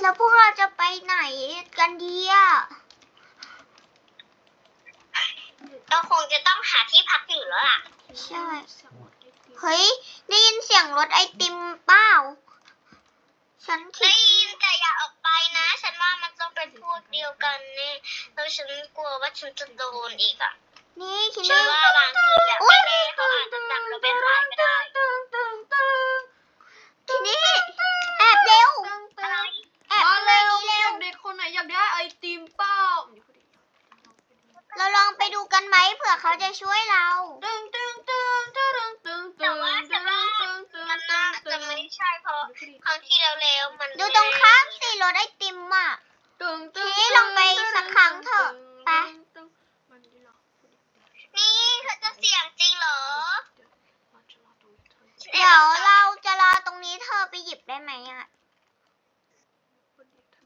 แล้วพวกเราจะไปไหนกันดีอะเราคงจะต้องหาที่พักอยู่แล้วล่ะ ใช่ เฮ้ย ได้ยินเสียงรถไอติมเปล่า ฉันคิได้ดยินแต่อย่าออกไปนะ ฉันว่ามันต้องเป็นพวกเดียวกันแน่แล้วฉันกลัวว่าฉันจะโดนอีกอะ นี่คิดฉันว่าว่าบางทีอะอุ๊ยแม่เขาอาจจะจับเราไปขายก็ได้ทีนี้แอบเร็ว อะไร แอบ มา เร็ เร็ ว ว เร็ว เด็กๆ คนไหนอยากได้ไอติมเปล่าเราลองไปดูกันไหมเผื่อเขาจะช่วยเรา ตึงตึงตึงตึงตึงตึงแต่ว่าฉันว่าตึงตึงมันน่าจะไม่ใช่เพราะครั้งที่แล้วแล้วมันดูตรงข้ามสิรถไอติมอะ ตึงตึงทีนี้ลองไปสักครั้งเถอะไป นี่เธอจะเสี่ยงจริงเหรอ เดี๋ยวเราจะรอตรงนี้เธอไปหยิบได้ไหมอะ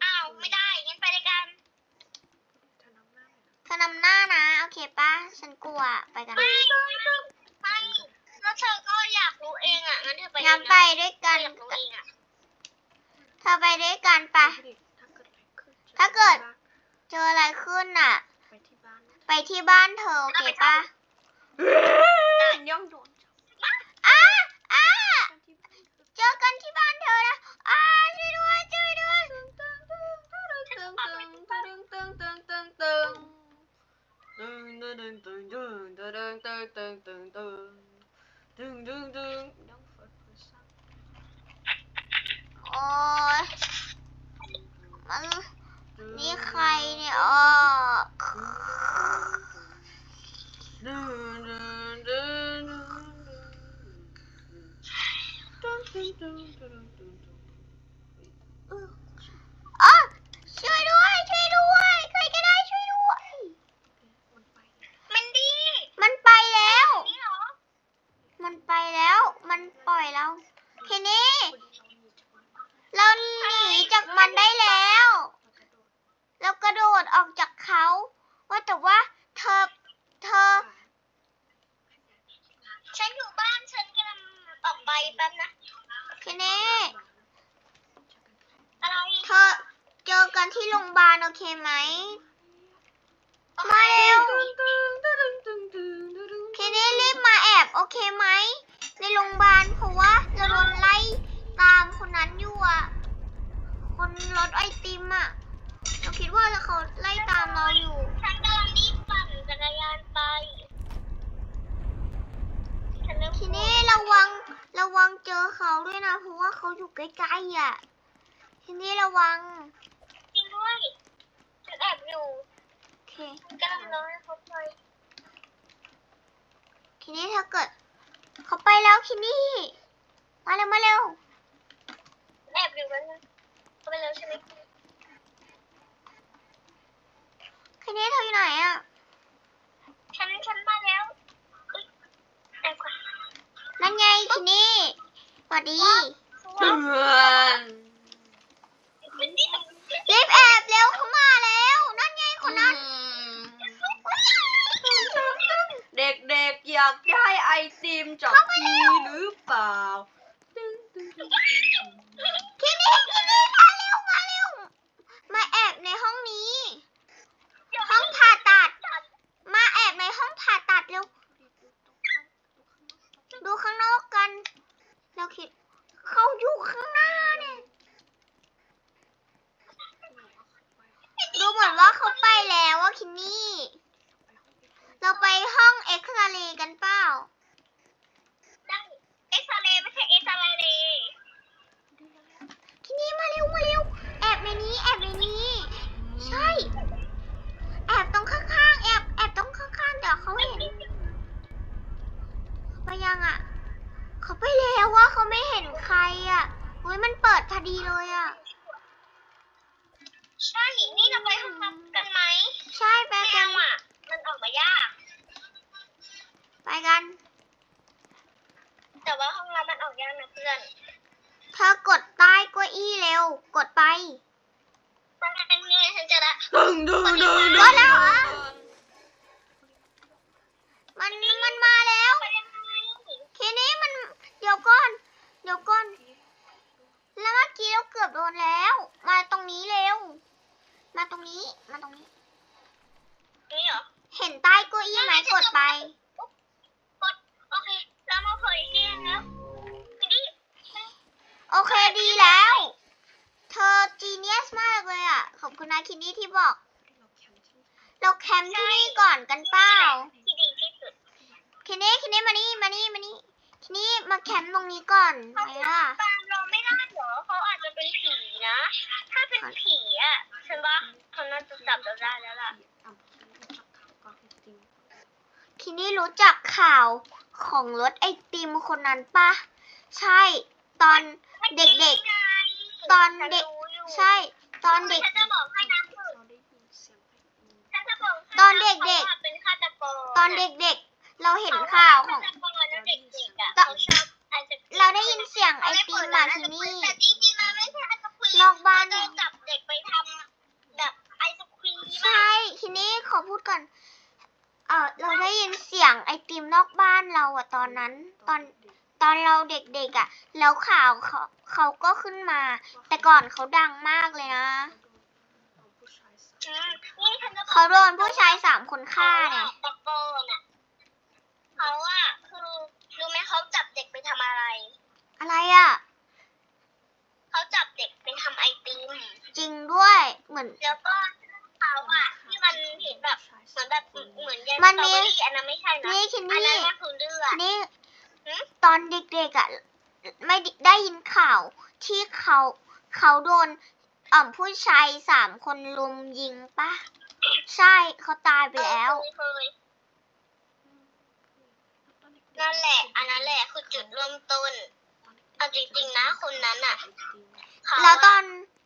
อ้าวไม่ได้งั้นไปด้วยกัน เธอนำหน้านะ โอเคปะ ฉันกลัวไปกันไม่ไม่แล้วเธอก็อยากรู้เองอะงั้นเธอไปงั้นไปด้วยกันอยากรู้เองอะเธอไปด้วยกันปะถ้าเกิด เจออะไรขึ้นอะไปที่บ้านไปที่บ้านเธอโอเคปะย่องโดนอ้าอ้าเจอกันที่บ้านเธอนะอ้าช่วยด้วยช่วยด้วยตึงตึงตึงตึงตึงตึงตึงตึงตึง ตึงตึงตึงตึงตึงตึงตึงตึงตึงตึงตึงตึงตึงโอ้ย ปล่อยเราทีนี้ เราหนีจากมันได้แล้ว เรากระโดดออกจากเขา ว่าแต่ว่าเธอ เธอ ฉันอยู่บ้านฉันกำลังออกไปแป๊บนะ ทีนี้อะไรเธอเจอกันที่โรงพยาบาลโอเคไหม มาเร็ว ทีนี้รีบมาแอบโอเคไหม ในโรงพยาบาล เพราะว่าเราโดนไล่ตามคนนั้นอยู่อะ คนรถไอติมอะเราคิดว่าเขาไล่ตามเราอยู่ ฉันกำลังรีบปั่นจักรยานไปฉันเริ่มทีนี้ระวังระวังเจอเขาด้วยนะ เพราะว่าเขาอยู่ใกล้ๆอะ ทีนี้ระวัง จริงด้วยฉันแอบอยู่โอเคฉันกำลังรอให้เขาไปทีนี้ถ้าเกิด เขาไปแล้วคินี่ มาเร็วมาเร็วแอบอยู่แล้วนะเขาไปแล้วใช่ไหมคินี่เธออยู่ไหนอะฉันฉันมาแล้วเอ้ยแอบก่อนนั่นไงคินี่สวัสดีเตือนรีบแอบเร็วเขามาแล้ว นั่นไงคนนั้นเด็กๆอยากได้ไอติมจากพี่หรือเปล่า ของรถไอติมคนนั้นปะใช่ตอนเด็กๆ ตอนเด็ก ใช่ ตอนเด็ก ฉันจะบอกให้นะคือฉันจะบอกให้นะตอนเด็กๆ ขาเป็นฆาตกรตอนเด็กๆ เราเห็นข่าวของ ฆาตกรแล้วเด็กๆอะตอน เขาชอบไอศกมเราได้ยินเสียงไอติมมาที่นี่ แต่จริงๆมันไม่ใช่ไอศครีมนอกบ้านเขจะจับเด็กไปทำแบบไอศครีมใช่ทีนี้ขอพูดก่อนเออเราได้ยินเสียงไอติมนอกบ้านเราอะตอนนั้น ตอนตอนเราเด็กๆอะแล้วข่าวเขาเขาก็ขึ้นมา แต่ก่อนเขาดังมากเลยนะอืมนี่ฉันจะบอกเขาโดนผู้ชายสามคนฆ่าเนี่ยตะโกนอะเขาอะคือรู้ไหมเขาจับเด็กไปทำอะไร อะไรอะเขาจับเด็กไปทำไอติมจริงด้วยเหมือนแล้วก็เขาอะที่มันเห็นแบบเหมือนแบบเห มือนยามันมีสตรอเบอรี่อันนั้นไม่ใช่นะนี่คินอันนี่นั้นก็คือเลือทีดนี้หืม ตอนเด็กๆอะไม่ได้ได้ยินข่าวที่เขาเขาโดนอ่อมผู้ชายสามคนลุมยิงปะใช่เขาตายไปแล้ว เออเคยๆนั่นแหละ อันนั้นแหละคือจุดเริ่มต้น เอาจริงๆนะคนนั้นอะเขาแล้วตออะน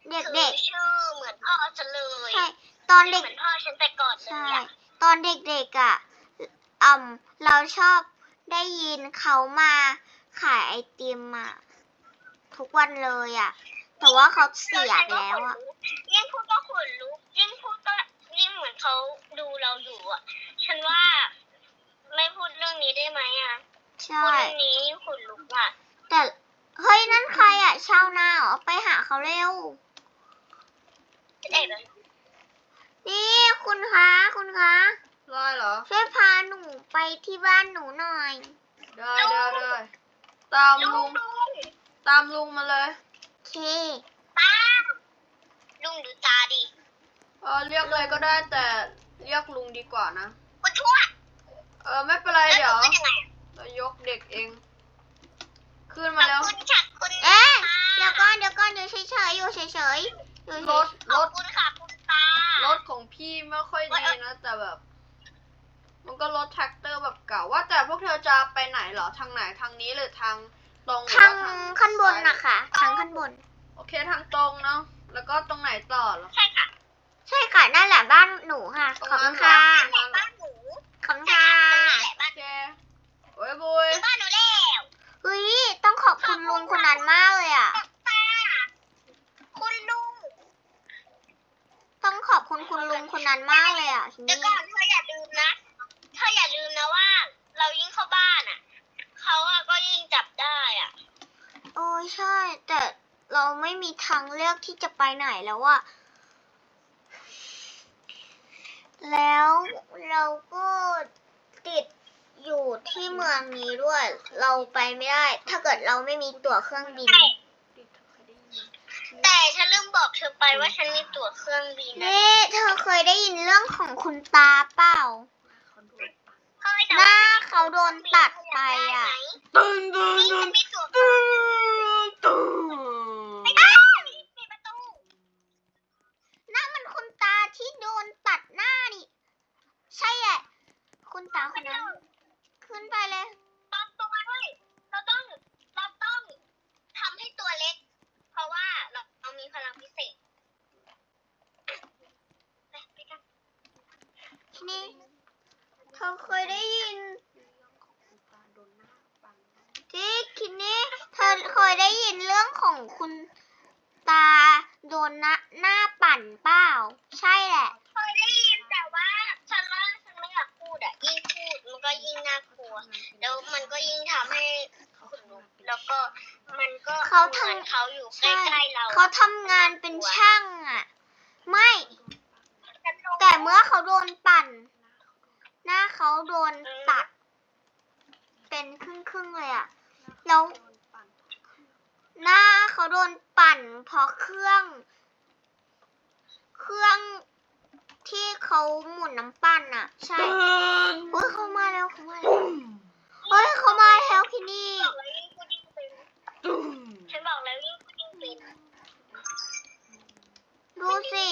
เคือด็กชื่อเหมือนพ่อฉันเลยๆใช่ตอนชื่เด็อกเหมือนพ่อฉันแต่ก่อนเลใช่ ยอะ ตอนเด็กๆอะอ่มเราชอบได้ยินเขามาขายไอติมอะทุกวันเลยอะแต่ว่าเขาเสียไปแล้วอะยิ่งพูดก็ขนลุกยิ่งพูดก็ยิ่งเหมือนเขาดูเราอยู่อะฉันว่าไม่พูดเรื่องนี้ได้ไหมอะใช่พูดเรื่องนี้ขนลุกอะแต่เฮ้ยนั่นใครอะชาวนาเหรอไปหาเขาเร็วจะได้แบบนี่ คุณคะคุณคะได้เหรอ ช่วยพาหนูไปที่บ้านหนูหน่อย ได้ได้ได้ตามลุลุงงลุงตามลุงมาเลยโอเคตาลุงดูตาดิเออเรียกเลยก็ได้แต่เรียกลุงดีกว่านะคนชั่วเออไม่เป็นไรแล้วเดี๋ยวลุงเป็นยังไงอะเรายกเด็กเอง ขึ้นขมาอบแล้วคุณค่ะคุณเอ๊ะเดี๋ยวก่อนเดี๋ยวก่อนอยู่เฉยๆอยู่เฉยๆอยู่เฉรยถขรอบถคุณค่ะคุณตา รถของพี่ไม่ค่อยดีนะแต่แบบ มันก็รถแท็กเตอร์แบบเก่าว่าแต่พวกเธอจะไปไหนเหรอทางไหนทางนี้หรือทางตรงหรือทางว่าขั้นบนซ้ายนะคะทางขั้นบน โอเคทางตรงเนาะแล้วก็ตรงไหนต่อเหรอ ใช่ค่ะ ใช่ค่ะนั่นแหละบ้านหนูค่ะตรงขอบนั้คุนณเหรอค่ะตรงนั้นเหรอบ้านหนูขอบคุณใช่ค่ะค่ะตรงนี้แหละบ้านโอเคโอ้ยบุยคือบ้านหนูแล้วเฮ้ยต้องขอบคุณลุงคนนั้นมากเลยอะ ตาคุณลุง ต้อง ขอบคุณคุณลุงคนนั้นมากเลยอะทีเดี๋ยวนี้ก่อนเธออย่าลืมนะ เธออย่าลืมนะว่า เรายิ่งเข้าบ้านอะ เขาอะก็ยิ่งจับได้อะ โอ้ยใช่ แต่เราไม่มีทางเลือกที่จะไปไหนแล้วอะ แล้วเราก็ติดอยู่ที่เมืองนี้ด้วย เราไปไม่ได้ ถ้าเกิดเราไม่มีตั๋วเครื่องบิน แต่ฉันลืมบอกเธอไปว่าฉันมีตั๋วเครื่องบินนะนี่เธอเคยได้ยินเรื่องของคุณตาเปล่าเคยแต่หน้าว่าเขาโดนตัดไปอะตึงตึงนี่ตึฉังนมีตั๋วเครื่ตึองงตึงไม่ได้ปิดประตูนั่นมันคุณตาที่โดนตัดหน้านี่ ใช่แหละ คุณตาคนนั้น ขึ้นไปเลยปลอมตัวมาด้วยเราต้อง เราต้องทำให้ตัวเล็ก เพราะว่าเราเรา มีพลังพิเศษไปไปกันทีนี้เธอเคยได้ยิน ที่คิดนี้เธอเคยได้ยินเรื่องของคุณตาโดนหน้าหน้าปั่นเปล่า ใช่แหละ เคยได้ยินแต่ว่าฉันว่าฉันไม่อยากพูดอะยิ่งพูดมันก็ยิ่งน่ากลัว แล้วมันก็ยิ่งทำให้ขนลุกแล้วก็ มันก็เขาทำเหมือนเขาอยู่ใกใช่ล้ๆเราเขาทำงานเป็นช่างอะ ไม่เมื่อเขาโดนปั่น หน้าเขาโดนตัด เป็นครึ่งๆเลยอะแล้ว หน้าเขาโดนปั่นเพราะเครื่อง เครื่องที่เขาหมุนน้ำปั่นอะใช่ตื่นโอ้ยเขามาแล้วเขามาแล้วเฮ้ยเขามาแล้วพี่นี่ บอกแล้ว ฉันบอกแล้วยิ่งพูดยิ่งเป็น ดูสิ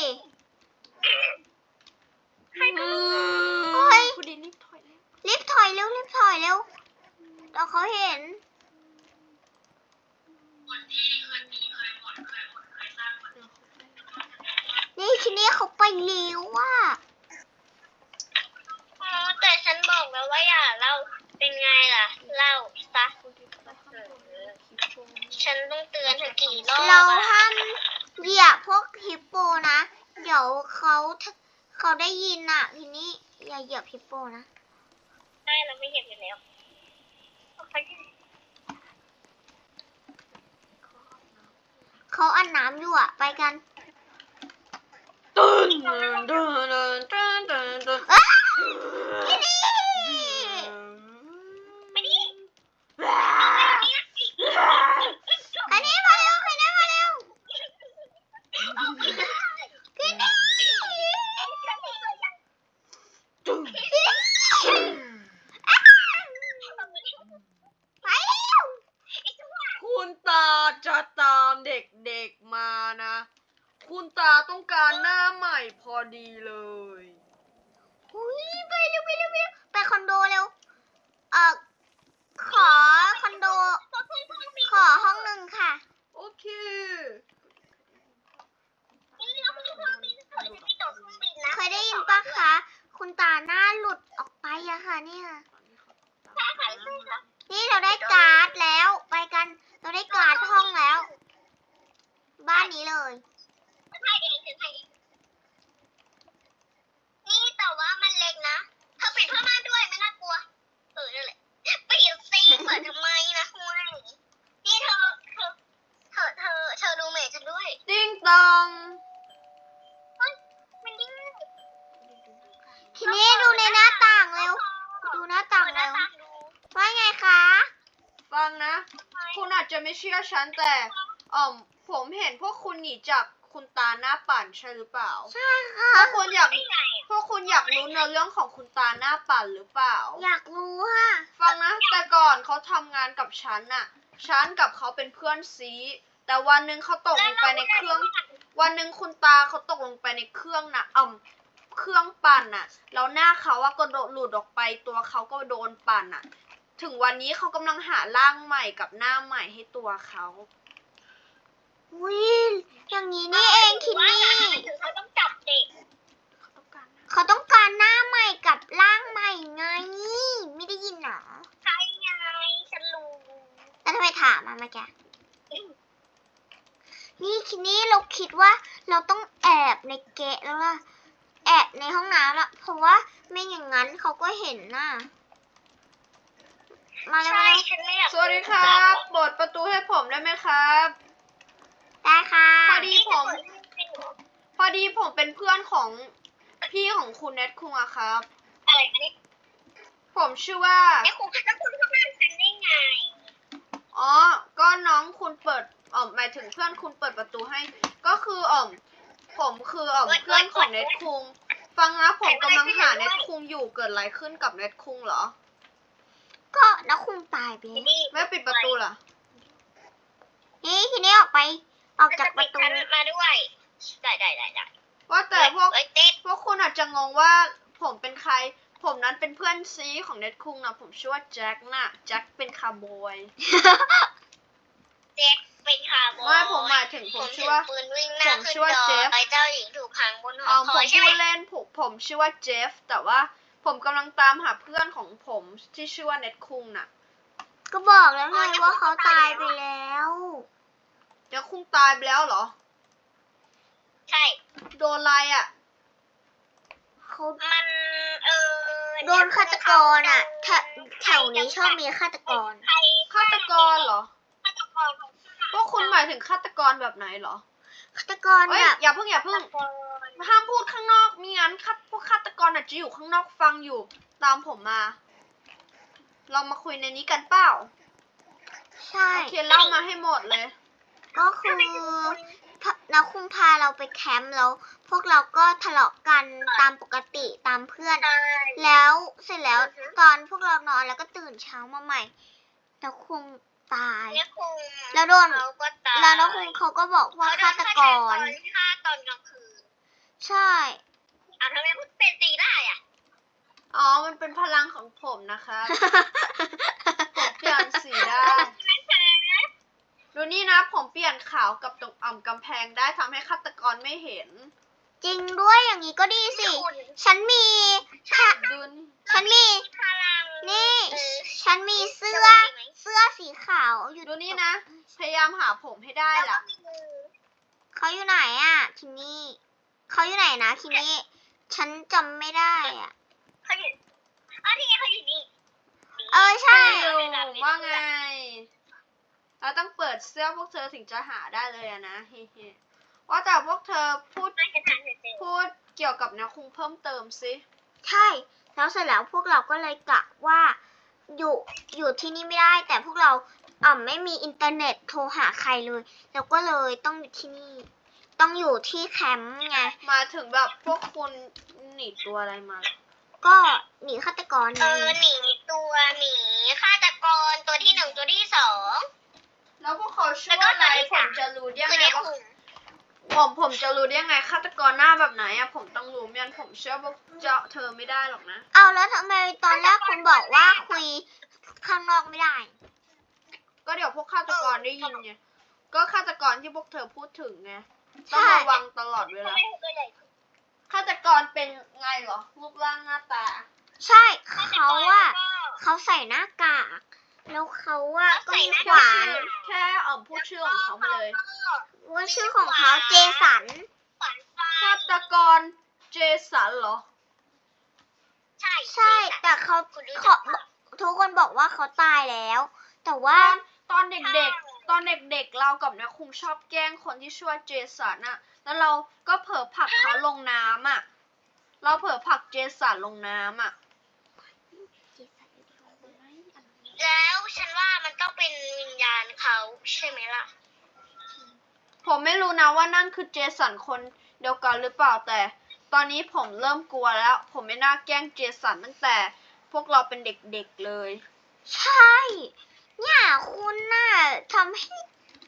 อืม เฮ้ย คุณดินรีบถอยแล้ว รีบถอยเร็วรีบถอยเร็วเดี๋ยวเขาเห็น นี่ทีนี้เขาไปเลี้ยวว่ะ อ๋อแต่ฉันบอกแล้วว่าอย่าเล่าเป็นไงล่ะ เล่าซะ ฉันต้องเตือนเธอกี่รอบ เรา อะ ห้ามเหยียบพวกฮิปโปนะ เดี๋ยวเขาเขาได้ยินอะ ทีนี้ อย่าเหยียบฮิปโปนะ ได้เราไม่เห็นอยู่แล้วโอเค เขาอันน้ำอยู่อะ ไปกัน ตื่นตื่นตื่นตื่นตื่นตื่น อ้าทีนี้ ไม่ดี คันนี้มาเร็วคันนี้มาเร็วคันนี้ ตื่น ไปเร็ว คุณตาจะตามเด็กๆมานะ คุณตาต้องการหน้าใหม่พอดีเลย อุ้ยไปเร็วไปเร็วไปเร็วไปคอนโดเร็ว เออขอคอนโด ขอห้องหนึ่งค่ะ โอเค เคยได้ยินปะคะ คุณตาหน้าหลุดออกไปอะค่ะเนี่ย นี่เราได้การ์ดแล้ว ไปกัน เราได้การ์ดห้องแล้ว บ้านนี้เลย นี่แต่ว่ามันเล็กนะเธอปิดผ้าม่านด้วยไม่น่ากลัว เออนั่นแหละปิดซิเปิดทำไมนะคุณนี่เธอเธอเธอเธอเธอดูเมทฉันด้วย ติ้งตอง มันยิ่ง ทีนี้ดูในหน้าต่างเร็ว ดูหน้าต่างเร็ว ว่าไงคะ ฟังนะ คุณอาจจะไม่ เชื่อฉันแต่อ่อมผมเห็นพวกคุณหนีจากคุณตาหน้าปั่นใช่หรือเปล่า ใช่ค่ะพวกคุณอยากไม่ไงพวกคุณอยากรู้เนื้อเรื่องของคุณตาหน้าปั่นหรือเปล่า อยากรู้ค่ะ ฟังนะ แต่ก่อนเขาทำงานกับฉันน่ะ ฉันกับเขาเป็นเพื่อนซี แต่วันหนึ่งเขาตกลงไปในเครื่อง วันหนึ่งคุณตาเขาตกลงไปในเครื่องน่ะอ่ำเครื่องปั่นน่ะ แล้วหน้าเขาว่าก็โดนหลุดออกไป ตัวเขาก็โดนปั่นน่ะ ถึงวันนี้เขากำลังหาร่างใหม่กับหน้าใหม่ให้ตัวเขาวิอย่างนี้นี่เองคิดว่านี่ทำไมถึงเขาต้องจับเด็กเขาต้องการหน้าใหม่กับร่างใหม่ไง ไม่ได้ยินเหรอ ใช่ไงฉันรู้แล้วทำไมถามมาเมื่อกี้ นี่คิดนี่เราคิดว่าเราต้องแอบในเกะแล้วล่ะ แอบในห้องน้ำละเพราะว่าไม่อย่างนั้นเขาก็เห็นน่ะ มาแล้วใช่มาแล้วฉันไม่อยากสวัสดีครับเปิดประตูให้ผมได้ไหมครับ ได้ค่ะพอดีผม พอดีผมเป็นเพื่อนของพี่ของคุณเน็ตคุงอะครับ อะไรคะเนี่ยผมชื่อว่า ไม่คุณแล้วคุณเข้าบ้านฉันได้ไง อ๋อ ก็น้องคุณเปิดอ๋อหมายถึงเพื่อนคุณเปิดประตูให้ ก็คืออ๋อมผมคืออ๋อมเพื่อนของเน็ตคุง ฟังนะผมกำลังหาเน็ตคุงอยู่เกิดอะไรขึ้นกับเน็ตคุงเหรอ ก็นักคุงตายไปแล้วนี่ไม่ปิดประตูเหรอนี่ทีนี้ออกไป ออกจากประตู ฉันมาด้วย ได้ได้ได้ได้ว่าแต่พวก เอ้ยเต้นพวกคุณอาจจะงงว่าผมเป็นใคร ผมนั้นเป็นเพื่อนซีของเน็ตคุงนะผมชื่อว่าแจ็คนะแจ็คเป็นคาร์บอยเจ็บเป็นคาร์บอยไม่ผมหมายถึงผมชื่อว่าปืนวิ่งหน้าผมขึ้นชื่อว่าดอเจฟ ยเจ้าหญิงถูกขังบนหอ๋ออคผอมยใช่ชื่ไหมอเล่นผมผมชื่อว่าเจฟ แต่ว่า ผมกำลังตามหาเพื่อนของผมที่ชื่อว่าเน็ตคุงน่ะ ก็บอกแล้วไงว่าเขาตายไปแล้ว เดี๋ยวคุงตายไปแล้วเหรอ ใช่ โดนอะไรอะ เขามันเออโดนฆาตกรอะแถวแถวนี้ชอบมีฆาตกร ใครฆาตกรเหรอ ฆาตกรของพวกคุณหมายถึงฆาตกรแบบไหนเหรอฆาตกรเอ้ยแบบอย่าเพิ่งอย่าเพิ่งฆาตกร ห้ามพูดข้างนอกมิงั้นฆาพวกฆาตกรอาจจะอยู่ข้างนอกฟังอยู่ ตามผมมา เรามาคุยในนี้กันเปล่าใช่ โอเคเล่ามาให้หมดเลย ก็คือพนักคุมพาเราไปแคมป์แล้ว พวกเราก็ทะเลาะกันตามปกติตามเพื่อนใช่แล้วเสร็จแล้วอือฮึตอนพวกเรานอนแล้วก็ตื่นเช้ามาใหม่นักคุมตายเนี่ยคุงแล้วโดนเขาก็ตายแล้วนักคุมเขาก็บอกว่าเขโดฆานตกรฆ่าตอนกลางคืน ใช่อะทำไมพูดเป็นตีได้อะ อ๋อ มันเป็นพลังของผมนะคะผมเปลี่ยนสีได้ ดูนี่นะ ผมเปลี่ยนขาวกับตรงอ่ำกำแพงได้ทำให้ฆาตกรไม่เห็น จริงด้วยอย่างนี้ก็ดีสิ คุณ ฉันมีค่ะดูนี่ฉันมี พลัง นี่ เออ ฉันมีเสื้อ เสื้อสีขาวอยู่ดูนี่นะ พยายามหาผมให้ได้แล้วก็ล่ะ มีมือเขาอยู่ไหนอะคินนี่ เขาอยู่ไหนนะคินนี่ฉันจำไม่ได้อะ เขาอยู่อ๋อที่ไงเขาอยู่นี่เออใช่อยู่ว่าไง เราต้องเปิดเสื้อพวกเธอถึงจะหาได้เลยอะนะเฮ้ๆว่าแต่พวกเธอพูดไม่จะทันเฉยพูดเกี่ยวกับนะคุงเพิ่มเติมสิใช่ แล้วเสร็จแล้วพวกเราก็เลยกะว่า อยู่อยู่ที่นี่ไม่ได้ แต่พวกเราอ่าไม่มีอินเทอร์เน็ตโทรหาใครเลย แล้วก็เลยต้องอยู่ที่นี่ ต้องอยู่ที่แคมป์ไง มาถึงแบบพวกคุณหนีตัวอะไรมา ก็หนีฆาตกรๆไงเออหนีตัวหนีฆาตกรตัวที่หนึ่งตัวที่สองแล้วพวกเขาชื่อว่าอะไรผมจะรู้ได้คือไงเนี่ยว่าคุงผมผมจะรู้ได้ไงฆาตกรหน้าแบบไหนอะผมต้องรู้ไม่งั้นผมเชื่อว่าเจาะเธอไม่ได้หรอกนะเอาแล้วทำไมตอนแรกคุณบอกว่าคุยข้างนอกไม่ได้ ก็เดี๋ยวพวกฆาตกรได้ยินไงก็ฆาตกรที่พวกเธอพูดถึงไงใช่ ต้องระวังตลอดเวทำลาไมตัวใหญ่ฆาตกรเป็นไงเหรอรูปร่างหน้าตา ใช่เขาว่า เขาใส่หน้ากาก แล้วเขาว่าก็มีขวานแค่อ่อมพูดชื่อของเขามาเลยว่าชื่อของเขาเจสันขวานไฟฆาตกรเจสันเหรอ ใช่ใช่แต่เขาเขาทุกคนบอกว่าเขาตายแล้ว แต่ตว่าอนตอนเด็กๆ ตอนเด็กๆเรากับนะคุงชอบแกล้งคนที่ชื่อว่าเจสันอะแล้วเราก็เผลอผลักเขาลงน้ำอะเราเผลอผลักเจสันลงน้ำอะแล้วฉันว่ามันต้องเป็นวิญญาณเขาใช่ไหมล่ะ ผมไม่รู้นะว่านั่นคือเจสันคนเดียวกันหรือเปล่าแต่ ตอนนี้ผมเริ่มกลัวแล้ว ผมไม่น่าแกล้งเจสันตั้งแต่ พวกเราเป็นเด็กๆเลย ใช่ เนี่ยคุณน่ะทำให้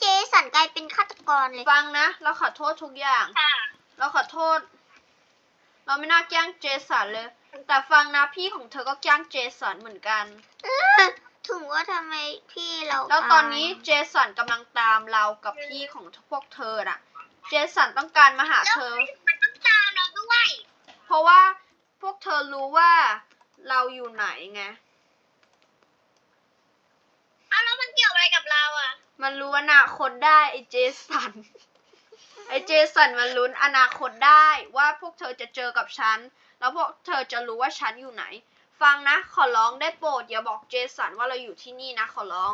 เจสันกลายเป็นฆาตกรเลย ฟังนะ เราขอโทษทุกอย่างค่ะเราขอโทษ เราไม่น่าแกล้งเจสันเลย แต่ฟังนะพี่ของเธอก็แกล้งเจสันเหมือนกัน ถึงว่าทำไมพี่เราแล้วตอนนี้เจสันกำลังตามเรากับพี่ของพวกเธอน่ะ เจสันต้องการมาหาแล้วเธอ มันต้องตามเราด้วย เพราะว่าพวกเธอรู้ว่าเราอยู่ไหนไง เอาแล้วมันเกี่ยว อะไรกับเราอะ มันรู้อนาคตได้ไอเจสัน ไอเจสันมันลุ้นอนาคตได้ว่าพวกเธอจะเจอกับฉัน แล้วพวกเธอจะรู้ว่าฉันอยู่ไหน ฟังนะ ขอร้องได้โปรดอย่าบอกเจสันว่าเราอยู่ที่นี่นะ ขอร้อง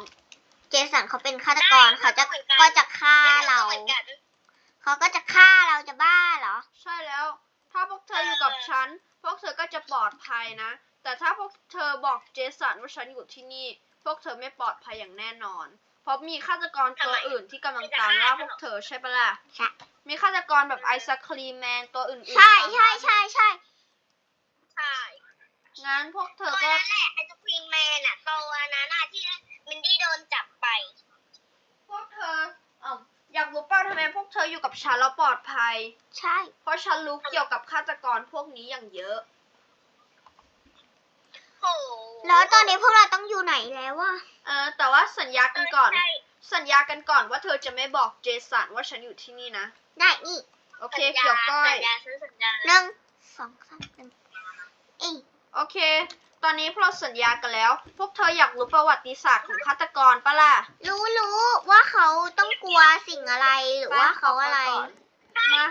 เจสันเขาเป็นฆาตกรได้เขาจะเหมือนกัน ก็จะฆ่าเราเหมือนกันเขาก็จะฆ่าเราจะบ้าเหรอ ใช่แล้ว ถ้าพวกเธออยู่กับฉัน พวกเธอก็จะปลอดภัยนะ แต่ถ้าพวกเธอบอกเจสันว่าฉันอยู่ที่นี่ พวกเธอไม่ปลอดภัยอย่างแน่นอน เพราะมีฆาตกรตัวอื่นที่กำลังตามล่าพวกเธอใช่ปะล่ะ ใช่ มีฆาตกรแบบไอซัคครีแมนตัวอื่นๆใช่ตามใช่ล่าใช่ใช่ใช่งั้นพวกเธตัวอก็นั้นแหละไอ้เจ้าควีนแมนอะตัวนั้นอะที่มินดี้โดนจับไป พวกเธอเอออยากรู้เปล่าทำไมพวกเธออยู่กับฉันแล้วปลอดภัย ใช่ เพราะฉันรู้เกี่ยวกับฆาตกรพวกนี้อย่างเยอะ โหแล้วตอนนี้พวกเราต้องอยู่ไหนแล้ววะเออแต่ว่าสัญญากันก่อนใช่สัญญากันก่อนว่าเธอจะไม่บอกเจสันว่าฉันอยู่ที่นี่นะ ได้นี่โอเคสัญญาเกี่ยวก้อย สัญญาซื้อสัญญาหนึ่งสองสามหนึ่งอีโอเค ตอนนี้พวกเราสัญญากันแล้ว พวกเธออยากรู้ประวัติศาสตร์ของฆาตกรปะล่ะ รู้รู้ว่าเขาต้องกลัวสิ่งอะไรหรือว่าเขาอะไรปก่นมา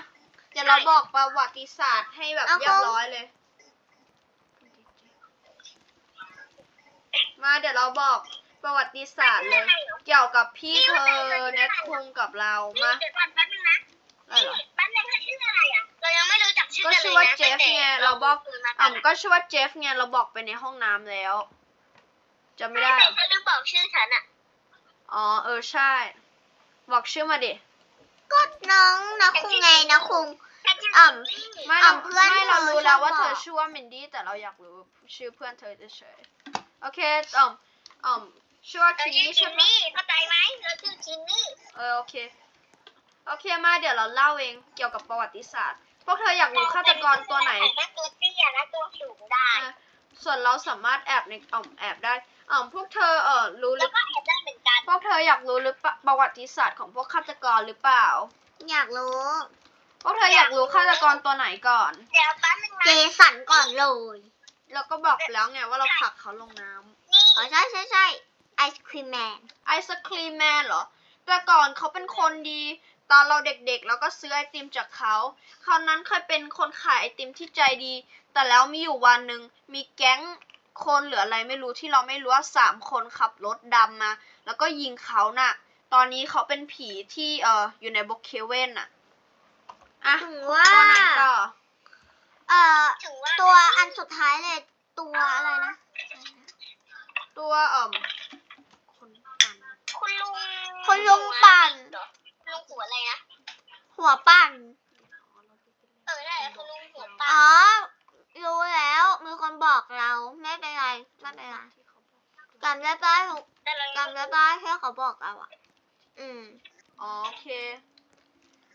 เดี๋ยวเราบอกประวัติศาสตร์ให้แบบเอาเรียบร้อยเลย มาเดี๋ยวเราบอกประวัติศาสตร์เลยเกี่ยวกับพี่เธอเนทคุงกับเรานี่มาเดี๋ยวก่อนแป๊บนึงนะอะไรเหรอแป๊บนึงเขาชื่ออะไรอะเรายังไม่รู้จักอว่าเจฟไงเราบอกอ่ำก็ชื่อว่าเจฟไงเราบอกไปในห้องน้ำแล้วจะไม่ไม่ได้ได้เหรอฉันลืมบอกชื่อฉันอะอ๋อเออใช่ บอกชื่อมาดิก็น้องนะคุงไงนะคุงฉันชื่อ่ำไม่อะเราเพื่อนไม่เธอเรารู้แล้วชอบว่าเธอบอกชื่อว่ามินดี้แต่เราอยากรู้ชื่อเพื่อนเธอเฉยๆ โอเคอ่ำอ่ำชื่อว่าเราคินชื่อนี่จิใช่ไหมนนี่เข้าใจไหมเราชื่อจินนี่เออโอเค โอเคมาเดี๋ยวเราเล่าเองเกี่ยวกับประวัติศาสตร์ พวกเธออยากรู้ฆาตกรตัวไหนและตัวเตี้ยและตัวสูงได้อะส่วนเราสามารถแอบในอ่อมแอบได้อ่อมพวกเธอเออรู้หแล้รืวอก็แอบได้เหมือนกันพวกเธออยากรู้หรือเปล่าประวัติศาสตร์ของพวกฆาตกรหรือเปล่า อยากรู้พวกเธออยากรู้ฆาตกรตัวไหนก่อน เดี๋ยวแป๊บนึงเจนะสันก่อนเลย เราก็บอกแล้วไงว่าเราผลักเขาลงน้ำนี่อ๋อใช่ใช่ใช่ไอศครีมแมนไอศครีมแมนเหรอ แต่ก่อนเขาเป็นคนดี ตอนเราเด็กๆเราก็ซื้อไอติมจากเขา คราวนั้นเคยเป็นคนขายไอติมที่ใจดี แต่แล้วมีอยู่วันหนึ่งมีแก๊งคนหรืออะไรไม่รู้ที่เราไม่รู้ว่าสามคนขับรถดำมา แล้วก็ยิงเขาน่ะ ตอนนี้เขาเป็นผีที่เอ่ออยู่ในบล็อกเคเว่นน่ะ อะถึงว่า ตัวไหนต่อ เอ่อถึงว่าตัวอันสุดท้ายเลยตัวอะไรนะ ตัวเอ่อคนปั่น คุณลุงคุณลุงปั่นลุงหัวอะไรนะ หัวปั่น เออได้คุณลุงหัวปั่นอ๋อ รู้แล้ว มีคนบอกเรา ไม่เป็นไร ไม่เป็นไรจำได้ป้าแต่เราจำได้ป้าที่เขาบอกเราอะ อืม อ๋อโอเค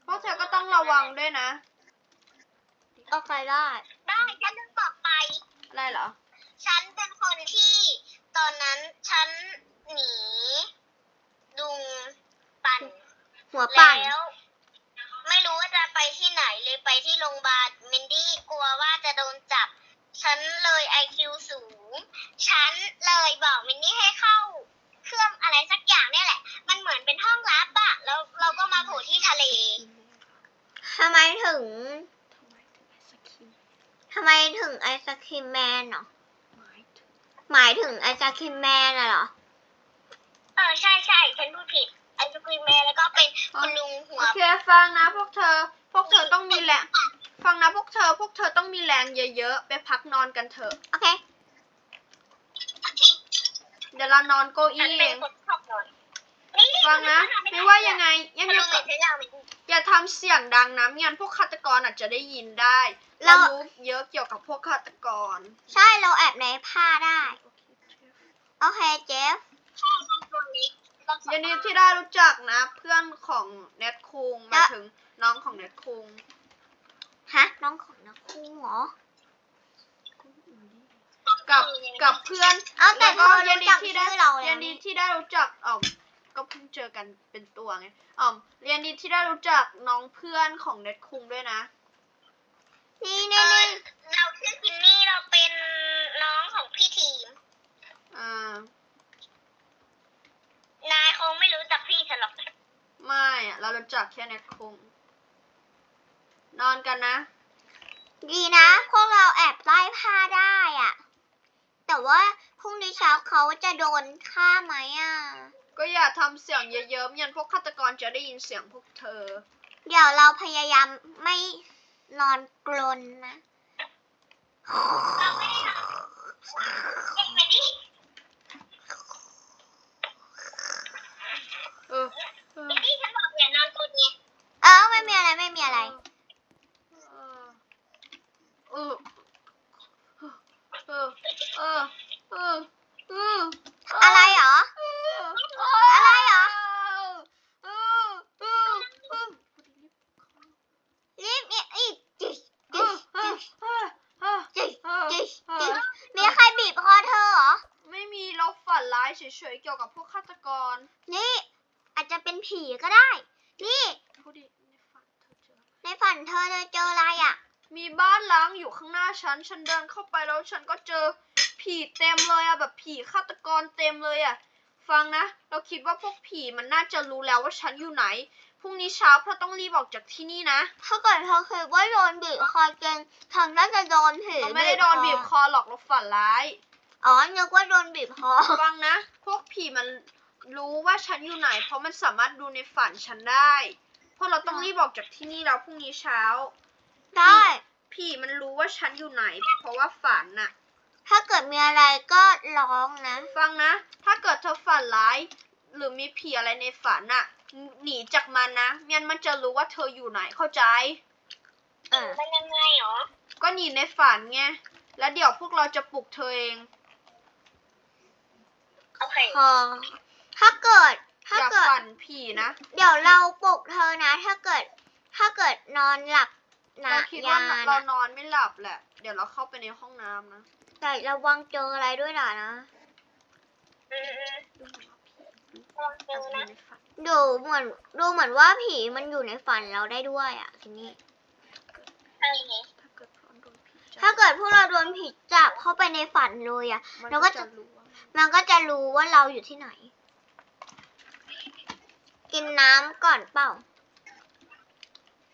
พวกเธอก็ต้องระวังด้วยนะ โอเคได้ ได้ฉันลืมบอกไปอะไรเหรอ ฉันเป็นคนที่ตอนนั้นฉันหนีลุงปั่นหัวปั่น แล้ว ไม่รู้ว่าจะไปที่ไหนเลยไปที่โรงพยาบาลมินดี้กลัวว่าจะโดนจับ ฉันเลยไอคิวสูง ฉันเลยบอกมินดี้ให้เข้า เครื่องอะไรสักอย่างเนี่ยแหละ มันเหมือนเป็นห้องลับอะแล้วเราก็มาโผล่ที่ทะเล ทำไมถึง ทำไมถึงไอศครีมแมนเนาะหมายถึงไอศครีมแมนอะเหรอ เออใช่ใช่ฉันพูดผิดไอศกรีมแมนแล้วก็เป็นคุณลุงหัวโอเคฟังนะพวกเธอ พวกเธอต้องมีแรงฟังนะพวกเธอ พวกเธอต้องมีแรงเยอะๆ ไปพักนอนกันเถอะ โอเคโอเคเดี๋ยวเรานอนเก้าฉันอี้เป็เอนงคนชอบนอน ฟังนะ ไม่ว่ายังไงยัยังงออยู่ยู่กักับบฉันยาวเหมือนกันอย่าทำเสียงดังนะไม่งั้นพวกฆาตกรอาจจะได้ยินได้เราเรารู้เยอะเกี่ยวกับพวกฆาตกร ใช่เราแอบในผ้าได้ โอเคเจฟใช่ฉันตัวเล็กเราสองยินดีที่ได้รู้จักนะ เพื่อนของเน็ตคุงหมายถึงน้องของเน็ตคุงฮะน้องของนักคู่เหรอกับกับเพื่อนเอาแต่แล้วเธก็อยินรู้ดีจักที่ชื่ได้อเราแล้ยิวนดีนี่ที่ได้รู้จักอ๋อม ก็เพิ่งเจอกันเป็นตัวไงอ๋อมเรียนดีที่ได้รู้จักน้องเพื่อนของเน็ตคุงด้วยนะ นี่เอนี่อนี่เราชื่อกินนี่เราเป็นน้องของพี่ทีม อ่า นายคงไม่รู้จักพี่ฉันหรอก ไม่อะเรารู้จักแค่เน็ตคุง นอนกันนะ ดีนะ พวกเราแอบใต้ผ้าได้อะแต่ว่าพรุ่งนี้เช้าเขาจะโดนฆ่าไหมอะ ก็อย่าทำเสียงเยอะๆไม่งั้นพวกฆาตกรจะได้ยินเสียงพวกเธอ เดี๋ยวเราพยายามไม่นอนกลนนะเราไม่ได้ทำเอ็งไปดิเออเออมินดี้ฉันบอกอย่านอนกดไงเออไม่มีอะไรไม่มีอะไร เออเออเออเออเอออะไรเหรอ อะไรเหรอ เออเออเออ รีบเนี่ยอีกจิช เอ จิ อ ช เอ จิ อ ช เออ จิช เออ จิชจิชมีใครบีบคอเธอเหรอ ไม่มีเราฝันร้ายเฉยๆเกี่ยวกับพวกฆาตกรนี่ อาจจะเป็นผีก็ได้ นี่ พูดดิในฝันเธอเจอในฝันเธอเธอเจออะไรอะ มีบ้านล้างอยู่ข้างหน้าฉัน ฉันเดินเข้าไปแล้วฉันก็เจอผีเต็มเลยอะแบบผีฆาตกรเต็มเลยอะฟังนะ เราคิดว่าพวกผีมันน่าจะรู้แล้วว่าฉันอยู่ไหน พรุ่งนี้เช้าเราต้องรีบออกจากที่นี่นะ ถ้าเกิดเธอคิดว่าโดนบีบคอจริงเธอน่าจะโดนผีเราไม่ได้โดนบีบคอหรอกเราฝันร้าย อ๋อนึกว่าโดนบีบคอฟังนะ พวกผีมันรู้ว่าฉันอยู่ไหน เพราะมันสามารถดูในฝันฉันได้ เพราะเราต้องรีบออกจากที่นี่แล้วพรุ่งนี้เช้า ได้ผผีมันรู้ว่าฉันอยู่ไหน เพราะว่าฝันน่ะ ถ้าเกิดมีอะไรก็ร้องนะ ฟังนะ ถ้าเกิดเธอฝันร้าย หรือมีผีอะไรในฝันน่ะ หนีจากมันนะเมียนมันจะรู้ว่าเธออยู่ไหนเข้าใจอ่ามันยังไงหรอ ก็หนีในฝันไง แล้วเดี๋ยวพวกเราจะปลุกเธอเอง โอเคพอถ้าเกิด ถ้าอย่าเกิด ฝันผีนะเดี๋ยวเราปลุกเธอนะ ถ้าเกิด ถ้าเกิดนอนหลับนะเราคิดว่ายาเรานะนอนไม่หลับแหละ เดี๋ยวเราเข้าไปในห้องน้ำนะแต่ระวังเจออะไรด้วยล่ะนะอืมอืมดูเหมือนว่าผีลองเจแอบออยู่นะในฝันดูเหมือนดูเหมือนว่าผีมันอยู่ในฝันเราได้ด้วยอะทีนี้ อะไรไงถ้าเกิดพร้อมโดนผีจับถ้าเกิดพวกเราโดนผีจับเข้าไปในฝันเลยอะ มันเราก็ก็จะจะ รู้ว่า มันก็จะรู้ว่าเราอยู่ที่ไหน กินน้ำก่อนเปล่า